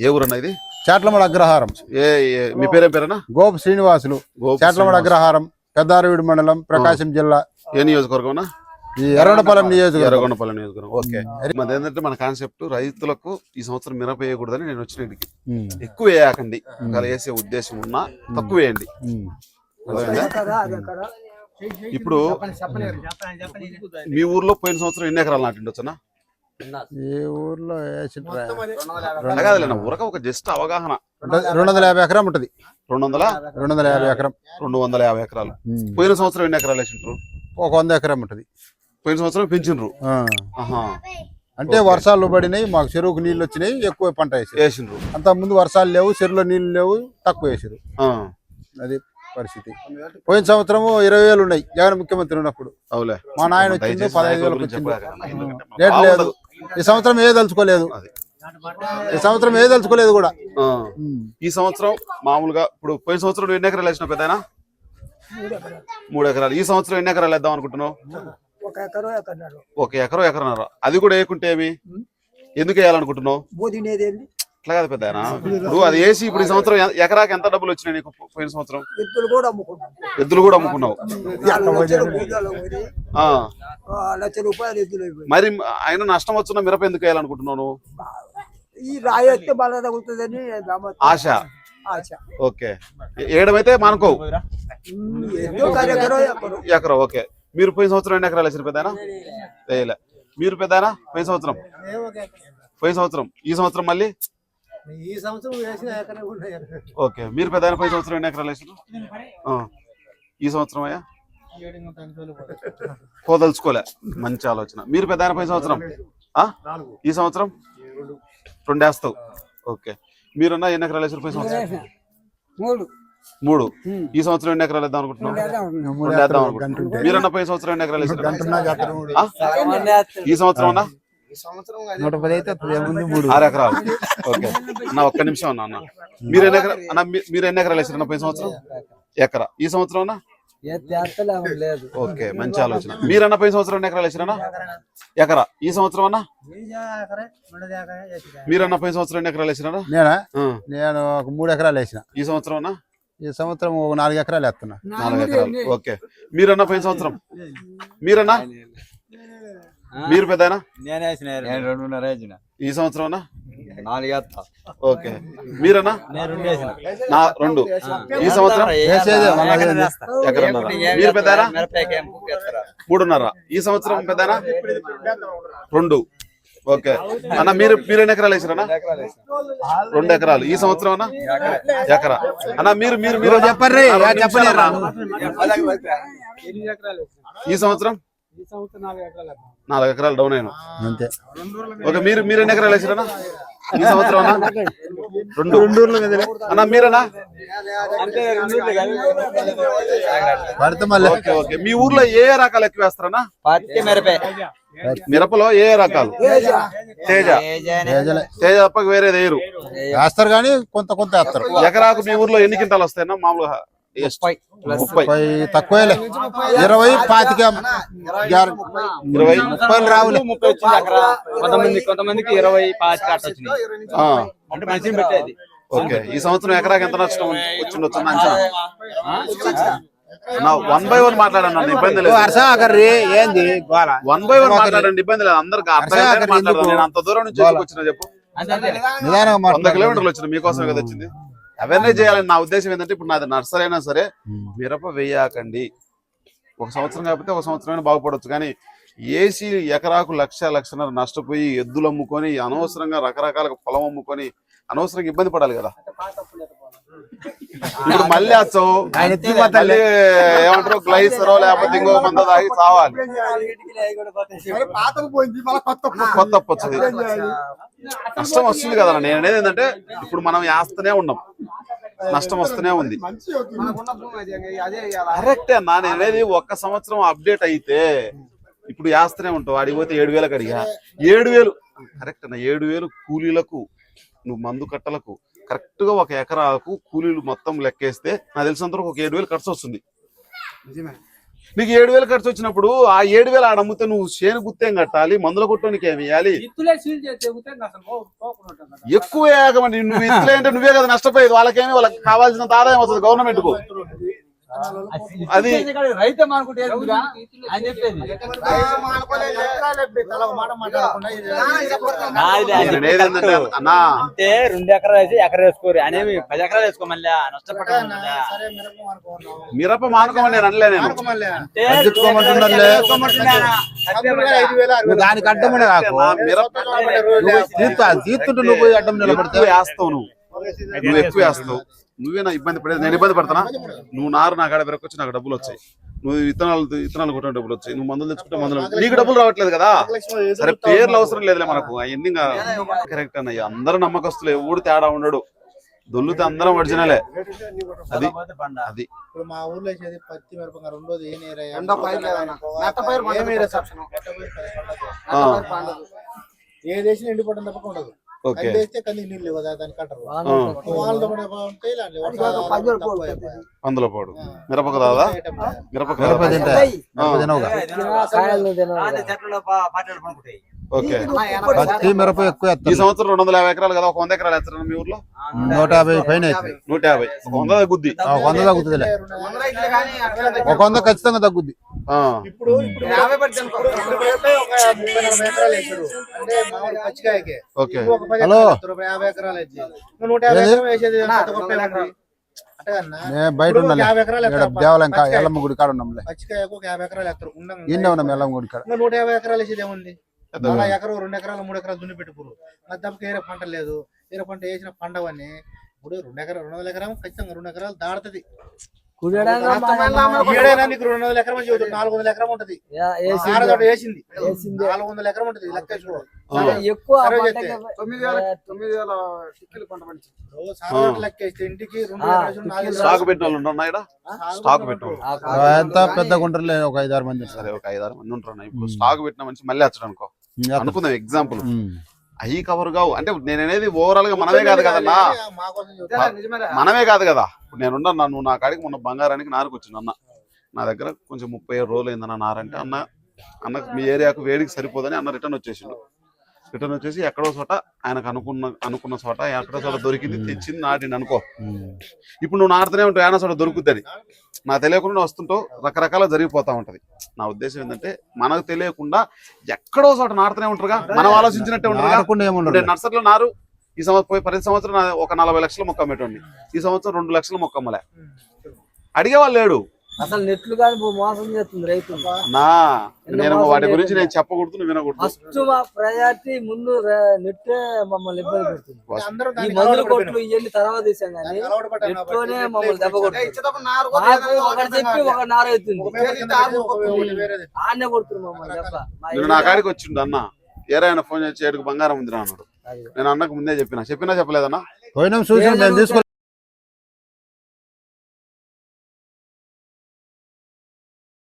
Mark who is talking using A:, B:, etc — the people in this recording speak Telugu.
A: ఏ ఊరన్నా ఇది?
B: చాట్లమడ అగ్రహారం.
A: ఏ ఏ- మీ పేరేం పేరేనా?
B: గోపు శ్రీనివాసులు. చాట్లమడ. అగ్రహారం పెద్దారవీడు మండలం ప్రకాశం జిల్లా.
A: ఏ నియోజకవర్గం
B: ఈ ఎర్రగొండపాలెం నియోజకవర్గం.
A: ఎర్రగొండపల్లి నియోజకవర్గం. ఓకే. మాది ఏంటంటే మన కాన్సెప్ట్ రైతులకు ఈ సంవత్సరం మిరప వేయకూడదని నేను వచ్చిన ఇక్కడికి
B: ఉమ్,
A: ఎక్కువ వేయకండి. ఒకవేళ వేసే ఉద్దేశం ఉన్నా తక్కువ వేయండి? ఇప్పుడు మీ ఊర్లో పోయిన సంవత్సరం ఎన్ని ఎకరాలు నాటిండొచ్చునా
B: ఈ ఊర్లో
A: ఊరక ఒక జస్ట్ అవగాహన.
B: రెండు వందల యాభై ఎకరం ఉంటది.
A: రెండు వందల
B: రెండు వందల యాభై ఎకరం.
A: రెండు వందల యాభై ఎకరాలు. పోయిన సంవత్సరం ఎన్ని ఎకరాలు వేసిండ్రు?
B: ఒక వంద ఎకరం ఉంటది.
A: పోయిన సంవత్సరం పెంచిండ్రు?
B: అంటే వర్షాలు పడినాయి మాకు చెరువుకు నీళ్ళు వచ్చినాయి ఎక్కువ పంట వేసారు
A: వేసిండ్రు.
B: అంత ముందు వర్షాలు లేవు చెరువులో నీళ్ళు లేవు తక్కువ వేసారు
A: ఆ,
B: అది పరిస్థితి. పోయిన సంవత్సరము ఇరవై వేలు ఉన్నాయి జగన్ ముఖ్యమంత్రి ఉన్నప్పుడు.
A: అవులే.
B: మా నాయన వచ్చింది పదహైదు వేలకు వచ్చింది లేదు. ఈ సంవత్సరం ఏ తలుచుకోలేదు.
A: అది.
B: ఈ సంవత్సరం ఏ తలుచుకోలేదు కూడా.
A: ఈ సంవత్సరం మామూలుగా ఇప్పుడు పోయిన సంవత్సరం ఎన్ని ఎకరాలు వేసిన పెద్దనా మూడు ఎకరాలు. ఈ సంవత్సరం ఎన్ని ఎకరాలు వేద్దాం అనుకుంటున్నావు?
C: ఒక ఎకరో ఎకరన్నర.
A: అది కూడా వేయకుంటే ఏమి? ఎందుకు వేయాలనుకుంటున్నావు? అట్లా కాదు పెద్ద ఇప్పుడు అది వేసి ఇప్పుడు ఈ సంవత్సరం ఎకరాకి ఎంత డబ్బులు వచ్చినాయి నీకు పోయిన సంవత్సరం? ఎద్దులు కూడా అమ్ముకున్నావు. మరి ఆయన నష్టం వచ్చిన మిరప ఎందుకు వేయాలనుకుంటున్నావు
C: ఈ రాయి వస్తే బాగా తగ్గుతుందని నమ్మకం.
A: ఆశ. ఓకే. ఏడమైతే మానుకోవు
C: ఎకరం
A: ఓకే. మీరు పోయిన సంవత్సరం ఎన్ని ఎకరాలు వేసిన పెద్దనా వేయలే. మీరు పెద్దనా పోయిన సంవత్సరం. పోయిన సంవత్సరం. ఈ సంవత్సరం మళ్ళీ?
C: ఈ సంవత్సరం వేసిన ఎకరం ఉన్నాయి
A: ఓకే. మీరు పెద్ద పోయిన సంవత్సరం ఎన్ని ఎకరాలు వేసారు? ఈ సంవత్సరం అయ్యా? పోదలుచుకోలే. మంచి ఆలోచన. మీరు పెద్ద పోయిన సంవత్సరం? ఆ? ఈ సంవత్సరం? రెండు. వేస్తావు ఓకే. మీరన్నా ఎన్ని ఎకరాలు వేసారు పోయిన సంవత్సరం
C: మూడు.
A: మూడు. ఈ సంవత్సరం ఎన్ని ఎకరాలు వేద్దాం అనుకుంటున్నాం. మీరన్నా పోయిన సంవత్సరం ఎన్ని ఎకరాలు వేసారు? ఈ సంవత్సరం అన్నా?
B: నూట పది అయితే అప్పుడు ఏముంది? మూడు.
A: ఆరు ఎకరాలు. ఓకే. అన్న ఒక్క నిమిషం అన్న అన్న. మీరు ఎన్ని ఎకరా అన్న మీ- మీరు ఎన్ని ఎకరాలు వేసారు పోయిన సంవత్సరం? ఎకరా. ఈ సంవత్సరం అన్న? ఓకే మంచి ఆలోచన. మీరన్న పోయిన సంవత్సరం ఎన్ని ఎకరాలు వేసారన్నా ఎకరా. ఈ సంవత్సరం అన్న? మీరన్న పోయిన సంవత్సరం ఎన్ని ఎకరాలు వేసారన్నా
B: నేనా. నేను ఒక మూడు ఎకరాలు వేసిన.
A: ఈ సంవత్సరం అన్న?
B: ఈ సంవత్సరం ఒక నాలుగు ఎకరాలు వేస్తున్నా.
A: నాలుగు ఎకరాలు. ఓకే. మీరన్న పోయిన సంవత్సరం? మీరన్నా? మీరు పెద్దనా
D: నేను రెండున్నర వేసిన
A: ఈ సంవత్సరం అన్న
D: నాలుగు
A: ఓకే మీరన్నా నా రెండు ఈ సంవత్సరం. ఎకరన్నర మీరు
D: వేస్తారా?
A: మూడున్నర ఈ సంవత్సరం పెద్దనా రెండు ఓకే అన్న మీరు మీరు ఎన్ని ఎకరాలు వేసారన్నా రెండు ఎకరాలు ఈ సంవత్సరం అన్న ఎకరా అన్న మీరు మీరు మీరు అన్న. ఈ సంవత్సరం నాలుగు ఎకరాలు డౌన్ అయినా
B: అంతే.
A: ఓకే మీరు మీరు ఎన్ని ఎకరాలు వేసారన్నా ఈ సంవత్సరం అన్న? రెండు. అన్న
B: మళ్ళీ.
A: Okay okay. మీ ఊర్లో ఏ ఏ రకాలు ఎక్కువ
D: మిరపే.
A: మిరపలో ఏ ఏ రకాలు? తేజ. తేజ. తప్ప వేరేది వేయరు.
B: వేస్తారు కానీ కొంత కొంత వేస్తారు.
A: ఎకరాకు మీ ఊర్లో ఎన్ని క్వింటాలు వస్తాయన్నా? మామూలుగా
D: ముప్పై.
A: ముప్పై.
B: ముప్పై. తక్కువేలే. ఇరవై పాతిక.
A: ఇరవై
B: రావులే.
D: ముప్పై వచ్చింది అక్కడ. కొంతమంది కొంతమందికి ఇరవై పాతి కట్ట వచ్చినాయి.
A: ఆ,
D: అంటే మనిషిని పెట్టేది.
A: ఓకే. ఈ సంవత్సరం ఎకరాకి ఎంత నష్టం వచ్చిండొచ్చు అంచనా? నా వన్ బై వన్ మాట్లాడండి ఇబ్బంది లేదు.
B: అర్సకర్రీ ఏంది? గోల
A: వన్ బై వన్ మాట్లాడండి ఇబ్బంది లేదు. అందరికి అర్థం అంత దూరం నుంచి వచ్చినా చెప్పు?
B: నిదానంగా
A: వంద. కిలోమీటర్లు వచ్చిన మీకోసం కదా వచ్చింది? అవన్నీ చేయాలని నా ఉద్దేశం ఏంటంటే ఇప్పుడు నాది నర్సరీ అయినా సరే మిరప వేయకండి. ఒక సంవత్సరం కాకపోతే ఒక సంవత్సరమైనా బాగుపడవచ్చు కానీ ఏసీ ఎకరాకు లక్ష లక్షన్నర నష్టపోయి ఎద్దులు అమ్ముకొని అనవసరంగా రకరకాల పొలం అమ్ముకొని అనవసరంగా ఇబ్బంది పడాలి కదా. ఇప్పుడు మళ్ళీ వచ్చావు మళ్ళీ ఏమంటారు? గ్లైసరో లేకపోతే ఇంకో మంద తాగి చావాలి. కొత్త వచ్చింది నష్టం వస్తుంది కదా. నేను అనేది ఏంటంటే ఇప్పుడు మనం వేస్తూనే ఉన్నాం. నష్టం వస్తూనే ఉంది. కరెక్టే అన్నా నేను అనేది ఒక్క సంవత్సరం అప్డేట్ అయితే ఇప్పుడు వేస్తూనే ఉంటావు. అడిగి పోతే ఏడు వేలకు అడిగా. ఏడు వేలు. కరెక్ట్ అన్న ఏడు వేలు కూలీలకు నువ్వు మందు కట్టలకు కరెక్ట్గా ఒక ఎకరాకు కూలీలు మొత్తం లెక్కేస్తే నాకు తెలిసినంత ఒక ఏడు వేలు ఖర్చు వస్తుంది. నీకు ఏడు వేలు ఖర్చు వచ్చినప్పుడు ఆ ఏడు వేలు ఆడ అమ్మితే నువ్వు చేను గుత్తేం కట్టాలి? మందుల కొట్టడానికి ఏమి
D: ఇత్తులే కదా.
A: ఎక్కువ వేయకమండి నువ్వు ఇట్లే అంటే నువ్వే కదా నష్టపోయేది. వాళ్ళకేమి? వాళ్ళకి కావాల్సినంత ఆదాయం వస్తుంది గవర్నమెంట్కు అది
D: రైతే
A: అన్నా.
D: అంటే రెండు ఎకరాలు వేసి ఎకరా వేసుకోరు. అనేవి పది ఎకరాలు వేసుకో మళ్ళీ నష్టపడ్డా
A: మిరప మానుకోమని నేను అనలే నేను.
B: తగ్గించుకోమంటున్నారులే. నువ్వు దానికి అడ్డమనే కాకు
A: మిరప
B: నువ్వు తీర్తుంటే అడ్డం నిలబడితే
A: వేస్తావు నువ్వు. నువ్వు ఎక్కువ వేస్తావు. నువ్వే నా ఇబ్బంది పడేది? నేను ఇబ్బంది పడతానా? నువ్వు నారు నా కాడ పెరకొచ్చి నాకు డబ్బులు వచ్చాయి. నువ్వు విత్తనాలు విత్తనాలు కొట్టిన డబ్బులు వచ్చాయి. నువ్వు మందులు తెచ్చుకుంటే మందులు నీకు డబ్బులు రావట్లేదు కదా? సరే పేర్లు అవసరం లేదులే మనకు. అవన్నీ కరెక్ట్ అన్నయ్య. అందరూ నమ్మకస్తులే. ఊడు తేడా ఉండడు. దొల్లుతే అందరం ఒరిజినలే. అది అది.
E: ఇప్పుడు మా ఊర్లో వేసేది పత్తి మిరపకాయ రెండోది ఏ నేర
C: ఎండ పైరు లేదన్న. మెట్ట పైరు పండుతుంది.
A: ఆ,
E: ఏది వేసినా ఎండిపోవడం తప్పక ఉండదు.
A: ఓకే.
E: అది వేస్తే కంది నీళ్ళు ఇవ్వదు దాని కట్టరు
A: ఆ,
E: వాళ్ళతో కూడా బాగుంటాయి ఇలాంటి
C: అది కాక పందులు పోతుంది.
A: పందుల పాడు మిరపకు దాదా మిరపకు ఓకే.
B: పత్తి మిరప ఎక్కువ
A: ఈ
B: ఎత్తారు.
A: సంవత్సరం రెండు వందల యాభై ఎకరాలు కదా? ఒక వంద ఎకరాలు వేస్తారు మీ ఊర్లో?
B: నూట యాభై పైన
A: నూట యాభై. ఒక వంద తగ్గుద్ది.
B: వంద తగ్గుతుందిలే ఒక వంద ఖచ్చితంగా తగ్గుద్ది.
E: ఇప్పుడు ముప్పై నలభై ఎకరాలు వేసారు అంటే మామూలు పచ్చికాయకి.
A: ఓకే.
E: ఒక పది
B: హలో.
E: ఎకరాలు వేస్తారు, ఒక యాభై ఎకరాలు వేసి నూట యాభై? ఎకరాలు వేసేది
B: నేను బయట
E: యాభై ఎకరాలు
B: దేవాలయం. ఎల్లమ్మ గుడి కాడ ఉన్నాంలే
E: పచ్చికాయకు ఒక యాభై ఎకరాలు
B: ఈయన ఉన్నాం ఎల్లమ్మ గుడి కాడ.
E: నూట యాభై ఎకరాలు వేసేది ఏముంది. అలా ఎకరం రెండు ఎకరాలు మూడు ఎకరాలు దున్ని పెట్టుకురు అది తప్ప ఏరే పంట లేదు. ఏరే పంట వేసిన పండవని ఇప్పుడు రెండు ఎకరాలు రెండు వందల ఎకరం ఖచ్చితంగా రెండు ఎకరాలు దాడుతుంది ఏడైనా నీకు రెండు వందల ఎకరం చెబుతుంది నాలుగు వందల ఎకరం ఉంటది. వేసింది. నాలుగు వందల ఎకరం ఉంటది లెక్క వేసుకో.
A: ఆ,
C: ఎక్కువ
E: సర్వే
C: పంటకి
E: చేస్తే.
C: తొమ్మిది వేల తొమ్మిది వేల టిక్కిలు పంట పండించింది.
E: ఓ సారదోట లెక్క వేస్తే ఇంటికి
A: స్టాక్. పెట్టిన స్టాక్
B: పెద్ద గుంటలే ఒక ఐదారు మంది
A: సరే ఒక ఐదారు మంది ఉంటారు ఇప్పుడు. స్టాక్ పెట్టిన మనిషి మళ్ళీ వచ్చాడు అనుకో. అనుకుందాం ఎగ్జాంపుల్. అవి కవర్ కావు. అంటే నేను అనేది ఓవరాల్గా మనమే కాదు కదన్నా.
E: మా కోసం
C: నిజమే,
E: చెబుతా.
C: నిజమేరా?
A: మనమే కాదు కదా. ఇప్పుడు నేనున్నా నువ్వు నా కాడికి మొన్న బంగారానికి నారుకు వచ్చిన అన్న. నా దగ్గర కొంచెం ముప్పై ఏడు రోజులు అయిందన్న నారంటే అన్న. అన్న మీ ఏరియాకు వేడికి సరిపోదని అన్న రిటర్న్ వచ్చేసిండు. రిటర్న్ వచ్చేసి ఎక్కడో చోట ఆయనకు అనుకున్న అనుకున్న చోట ఎక్కడో చోట దొరికింది తెచ్చింది నాటింది అనుకో. ఇప్పుడు నువ్వు నాటుతూనే ఉంటావు ఏనా చోట దొరుకుద్దని నా తెలియకుండా నువ్వు వస్తుంటావు రకరకాల జరిగిపోతా ఉంటది. నా ఉద్దేశం ఏంటంటే మనకు తెలియకుండా ఎక్కడో చోట నాటుతూనే ఉంటారుగా. మనం ఆలోచించినట్టే నేను నర్సరీలో నారు ఈ సంవత్సరం పోయి ప్రతి సంవత్సరం ఒక నలభై లక్షల మొక్క అమ్మేటోండి ఈ సంవత్సరం రెండు లక్షల మొక్క అమ్మలే. అడిగే వాళ్ళు లేడు.
C: అసలు నెట్లు కానీ మోసం చేస్తుంది రైతు
A: నా నేను వాటి గురించి నేను చెప్పకూడదు వినకూడదు.
C: ఫస్ట్ మా ప్రయారిటీ ముందు నెట్టే మమ్మల్ని ఇబ్బంది పెడుతుంది.
E: అందరూ
C: ఈ మందుల కొట్లు. ఇవన్నీ తర్వాత తీసాం కానీ నెట్లోనే మమ్మల్ని దెబ్బ కొడుతుంది. ఒకటి చెప్పి ఒక నార అవుతుంది. ఆడనే కొడుతుంది మమ్మల్ని దెబ్బ.
A: నా కాడికి వచ్చిండు అన్న. ఏరా ఆయన ఫోన్ చేసి ఏడుకు బంగారం ఉంది అన్నాడు. నేను అన్నకు ముందే చెప్పిన. చెప్పినా చెప్పలేదన్నా?
B: పోయినాం చూసి